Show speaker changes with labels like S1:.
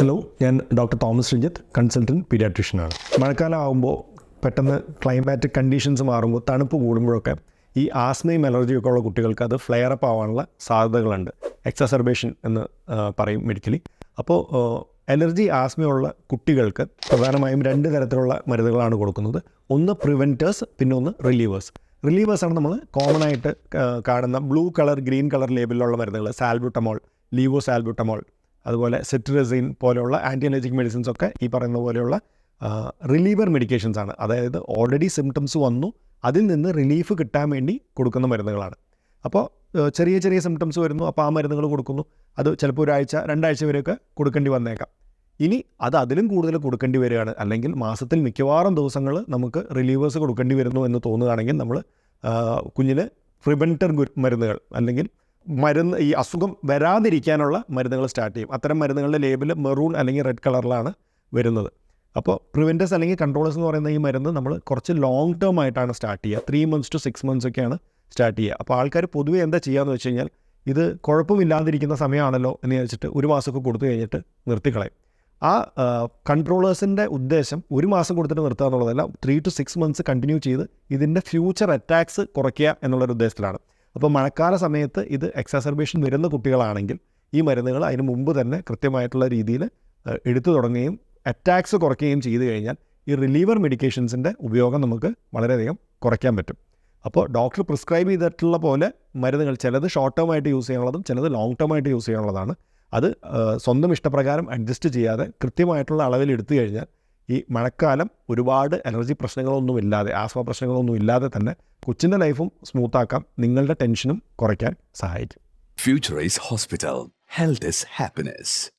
S1: Hello ഞാൻ doctor Thomas Ranjith consultant പീഡിയാട്രീഷ്യനാണ് മഴക്കാലം ആകുമ്പോൾ പെട്ടെന്ന് ക്ലൈമാറ്റിക് കണ്ടീഷൻസ് മാറുമ്പോൾ തണുപ്പ് കൂടുമ്പോഴൊക്കെ ഈ ആസ്മയും അലർജിയൊക്കെ ഉള്ള കുട്ടികൾക്ക് അത് ഫ്ലെയർ അപ്പ് ആവാനുള്ള സാധ്യതകളുണ്ട്. എക്സസർബേഷൻ എന്ന് പറയും മെഡിക്കലി അപ്പോൾ അലർജി ആസ്മയുള്ള കുട്ടികൾക്ക് പ്രധാനമായും രണ്ട് തരത്തിലുള്ള മരുന്നുകളാണ് കൊടുക്കുന്നത്. ഒന്ന് പ്രിവെന്റേഴ്സ് പിന്നെ ഒന്ന് റിലീവേഴ്സ് റിലീവേഴ്സാണ് നമ്മൾ കോമൺ ആയിട്ട് കാണുന്ന ബ്ലൂ കളർ ഗ്രീൻ കളർ ലേബിലുള്ള മരുന്നുകൾ സാൽബ്യൂട്ടമോൾ ലീവോ സാൽബ്യൂട്ടമോൾ അതുപോലെ സെട്രസിൻ പോലെയുള്ള ആന്റി അലർജിക് മെഡിസിൻസ് ഒക്കെ ഈ പറയുന്ന പോലെയുള്ള റിലീവർ മെഡിക്കേഷൻസ് ആണ്. അതായത് ഓൾറെഡി സിംറ്റംസ് വന്നു അതിൽ നിന്ന് റിലീഫ് കിട്ടാൻ വേണ്ടി കൊടുക്കുന്ന മരുന്നുകളാണ്. അപ്പോൾ ചെറിയ ചെറിയ സിംറ്റംസ് വരുന്നു അപ്പോൾ ആ മരുന്നുകൾ കൊടുക്കുന്നു. അത് ചിലപ്പോൾ ഒരാഴ്ച രണ്ടാഴ്ച വരെയൊക്കെ കൊടുക്കേണ്ടി വന്നേക്കാം. ഇനി അത് അതിലും കൂടുതൽ കൊടുക്കേണ്ടി വരികയാണ്. അല്ലെങ്കിൽ മാസത്തിൽ മിക്കവാറും ദിവസങ്ങൾ നമുക്ക് റിലീവേഴ്സ് കൊടുക്കേണ്ടി വരുന്നു എന്ന് തോന്നുകയാണെങ്കിൽ നമ്മൾ കുഞ്ഞിന് പ്രിവെന്റർ മരുന്നുകൾ അല്ലെങ്കിൽ മരുന്ന് ഈ അസുഖം വരാതിരിക്കാനുള്ള മരുന്നുകൾ സ്റ്റാർട്ട് ചെയ്യും. അത്തരം മരുന്നുകളുടെ ലേബിൾ മെറൂൺ അല്ലെങ്കിൽ റെഡ് കളറിലാണ് വരുന്നത്. അപ്പോൾ പ്രിവെന്റേഴ്സ് അല്ലെങ്കിൽ കൺട്രോളേഴ്സ് എന്ന് പറയുന്ന ഈ മരുന്ന് നമ്മൾ കുറച്ച് ലോങ് ടേം ആയിട്ടാണ് സ്റ്റാർട്ട് ചെയ്യുക. Three months to six months ഒക്കെയാണ് സ്റ്റാർട്ട് ചെയ്യുക. അപ്പോൾ ആൾക്കാർ പൊതുവെ എന്താ ചെയ്യാന്ന് വെച്ച് കഴിഞ്ഞാൽ ഇത് കുഴപ്പമില്ലാതിരിക്കുന്ന സമയമാണല്ലോ എന്ന് വെച്ചിട്ട് ഒരു മാസമൊക്കെ കൊടുത്തു കഴിഞ്ഞിട്ട് നിർത്തിക്കളയും. ആ കൺട്രോളേഴ്സിന്റെ ഉദ്ദേശം ഒരു മാസം കൊടുത്തിട്ട് നിർത്തുക എന്നുള്ളതല്ല three to six months continue ചെയ്ത് ഇതിന്റെ ഫ്യൂച്ചർ അറ്റാക്സ് കുറയ്ക്കുക എന്നുള്ളൊരു ഉദ്ദേശത്തിലാണ്. അപ്പോൾ മഴക്കാല സമയത്ത് ഇത് എക്സാസർബേഷൻ വരുന്ന കുട്ടികളാണെങ്കിൽ ഈ മരുന്നുകൾ അതിന് മുമ്പ് തന്നെ കൃത്യമായിട്ടുള്ള രീതിയിൽ എടുത്തു തുടങ്ങുകയും അറ്റാക്സ് കുറയ്ക്കുകയും ചെയ്തു കഴിഞ്ഞാൽ ഈ റിലീവർ മെഡിക്കേഷൻസിന്റെ ഉപയോഗം നമുക്ക് വളരെയധികം കുറയ്ക്കാൻ പറ്റും. അപ്പോൾ ഡോക്ടർ പ്രിസ്ക്രൈബ് ചെയ്തിട്ടുള്ള പോലെ മരുന്നുകൾ ചിലത് ഷോർട്ട് ടേം ആയിട്ട് യൂസ് ചെയ്യാനുള്ളതും ചിലത് ലോങ് ടേം ആയിട്ട് യൂസ് ചെയ്യാനുള്ളതാണ്. അത് സ്വന്തം ഇഷ്ടപ്രകാരം അഡ്ജസ്റ്റ് ചെയ്യാതെ കൃത്യമായിട്ടുള്ള അളവിൽ എടുത്തു കഴിഞ്ഞാൽ ഈ മഴക്കാലം ഒരുപാട് അലർജി പ്രശ്നങ്ങളൊന്നും ഇല്ലാതെ ആസ്മ പ്രശ്നങ്ങളൊന്നും ഇല്ലാതെ തന്നെ കൊച്ചിന്റെ ലൈഫും സ്മൂത്താക്കാം നിങ്ങളുടെ ടെൻഷനും കുറയ്ക്കാൻ സഹായിക്കും
S2: futurise hospital health is happiness.